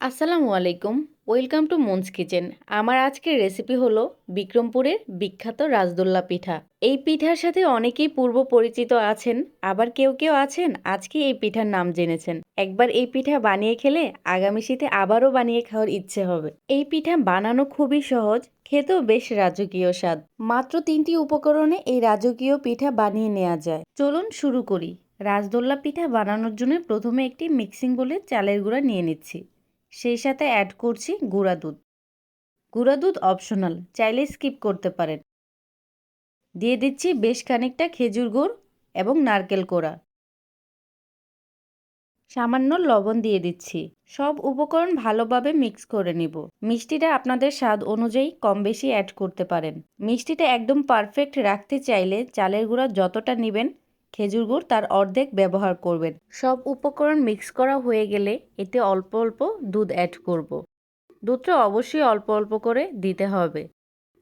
আসসালামু আলাইকুম। Welcome to Mons kitchen. আমার আজকের রেসিপি হলো বিক্রমপুরের বিখ্যাত রাজদোল্লা পিঠা। এই পিঠার সাথে অনেকেই পূর্ব পরিচিত আছেন, আবার কেউ কেউ আছেন, আজকে এই পিঠার নাম জেনেছেন। একবার এই পিঠা বানিয়ে খেলে আগামী শীতে আবারও বানিয়ে খাওয়ার ইচ্ছে হবে। এই পিঠা বানানো খুবই সহজ, খেতেও বেশ রাজকীয় স্বাদ। মাত্র তিনটি উপকরণে এই রাজকীয় পিঠা বানিয়ে নেওয়া যায়। চলুন শুরু করি। রাজদোল্লা পিঠা বানানোর জন্য প্রথমে একটি মিক্সিং বলে চালের গুঁড়া নিয়ে নিচ্ছি। সেই সাথে অ্যাড করছি গুঁড়া দুধ। গুঁড়া দুধ অপশনাল চাইলে স্কিপ করতে পারেন। দিয়ে দিচ্ছি বেশ খানিকটা খেজুর গুড় এবং নারকেল কোড়া। সামান্য লবণ দিয়ে দিচ্ছি। সব উপকরণ ভালোভাবে মিক্স করে নিব। মিষ্টিটা আপনাদের স্বাদ অনুযায়ী কম বেশি অ্যাড করতে পারেন। মিষ্টিটা একদম পারফেক্ট রাখতে চাইলে চালের গুঁড়া যতটা নেবেন খেজুর গুড় তার অর্ধেক ব্যবহার করবেন। সব উপকরণ মিক্স করা হয়ে গেলে এতে অল্প অল্প দুধ অ্যাড করব। দুধটা অবশ্যই অল্প অল্প করে দিতে হবে।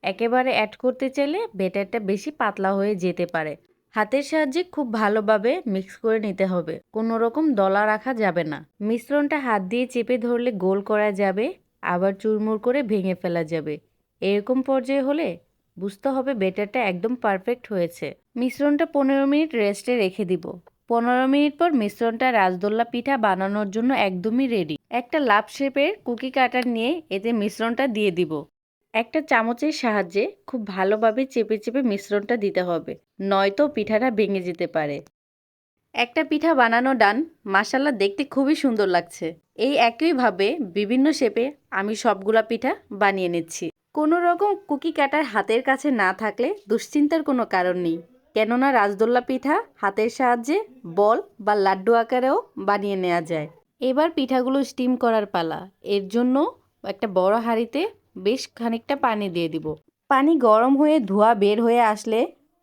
একেবারে অ্যাড করতে চাইলে বেটারটা বেশি পাতলা হয়ে যেতে পারে। হাতের সাহায্যে খুব ভালোভাবে মিক্স করে নিতে হবে। কোনো রকম দলা রাখা যাবে না। মিশ্রণটা হাত দিয়ে চেপে ধরলে গোল করা যাবে, আবার চুরমুর করে ভেঙে ফেলা যাবে। এরকম পর্যায়ে হলে বুঝতে হবে বেটারটা একদম পারফেক্ট হয়েছে। মিশ্রণটা পনেরো মিনিট রেস্টে রেখে দিব। পনেরো মিনিট পর মিশ্রণটা রাজদোল্লা পিঠা বানানোর জন্য একদমই রেডি একটা লাভ শেপের কুকি কাটার নিয়ে এতে মিশ্রণটা দিয়ে দিব। একটা চামচের সাহায্যে খুব ভালোভাবে চেপে চেপে মিশ্রণটা দিতে হবে, নয়তো পিঠাটা ভেঙে যেতে পারে। একটা পিঠা বানানো ডান মাসাল্লা দেখতে খুবই সুন্দর লাগছে। এই একইভাবে বিভিন্ন শেপে আমি সবগুলা পিঠা বানিয়ে নিচ্ছি। কোনো রকম কুকি কাটার হাতের কাছে না থাকলে দুশ্চিন্তার কোনো কারণ নেই। কেননা রাজদোল্লা পিঠা হাতের সাহায্যে বল বা লাড্ডু আকারেও বানিয়ে নেওয়া যায়। এবার পিঠাগুলো স্টিম করার পালা। এর জন্য একটা বড় হাঁড়িতে বেশ খানিকটা পানি দিয়ে দিব। পানি গরম হয়ে ধোয়া বের হয়ে আসলে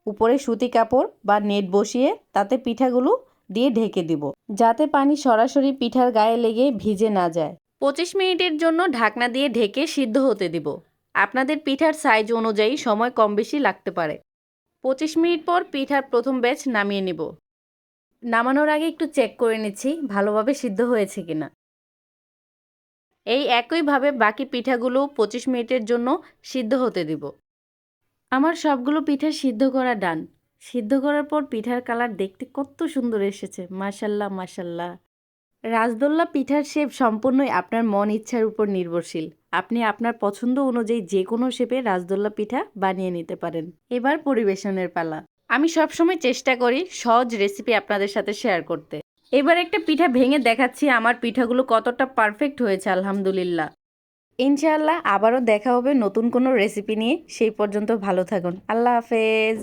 উপরে সুতি কাপড় বা নেট বসিয়ে তাতে পিঠাগুলো দিয়ে ঢেকে দিব। যাতে পানি সরাসরি পিঠার গায়ে লেগে ভিজে না যায়। পঁচিশ মিনিটের জন্য ঢাকনা দিয়ে ঢেকে সিদ্ধ হতে দিব। আপনাদের পিঠার সাইজ অনুযায়ী সময় কম বেশি লাগতে পারে। পঁচিশ মিনিট পর পিঠার প্রথম ব্যাচ নামিয়ে নিব। নামানোর আগে একটু চেক করে নিচ্ছি, ভালোভাবে সিদ্ধ হয়েছে কিনা। এই একইভাবে বাকি পিঠাগুলো পঁচিশ মিনিটের জন্য সিদ্ধ হতে দিব। আমার সবগুলো পিঠা সিদ্ধ করা ডান সিদ্ধ করার পর পিঠার কালার দেখতে কত সুন্দর এসেছে মাসাল্লাহ মাসাল্লাহ রাজদোল্লা পিঠার শেপ সম্পূর্ণই আপনার মন ইচ্ছার উপর নির্ভরশীল। আপনি আপনার পছন্দ অনুযায়ী যে কোনো শেপে রাজদোল্লা পিঠা বানিয়ে নিতে পারেন। এবার পরিবেশনের পালা। আমি সবসময় চেষ্টা করি সহজ রেসিপি আপনাদের সাথে শেয়ার করতে। এবার একটা পিঠা ভেঙে দেখাচ্ছি, আমার পিঠাগুলো কতটা পারফেক্ট হয়েছে, আলহামদুলিল্লাহ। ইনশাআল্লাহ আবারও দেখা হবে নতুন কোনো রেসিপি নিয়ে। সেই পর্যন্ত ভালো থাকুন। আল্লাহ হাফেজ।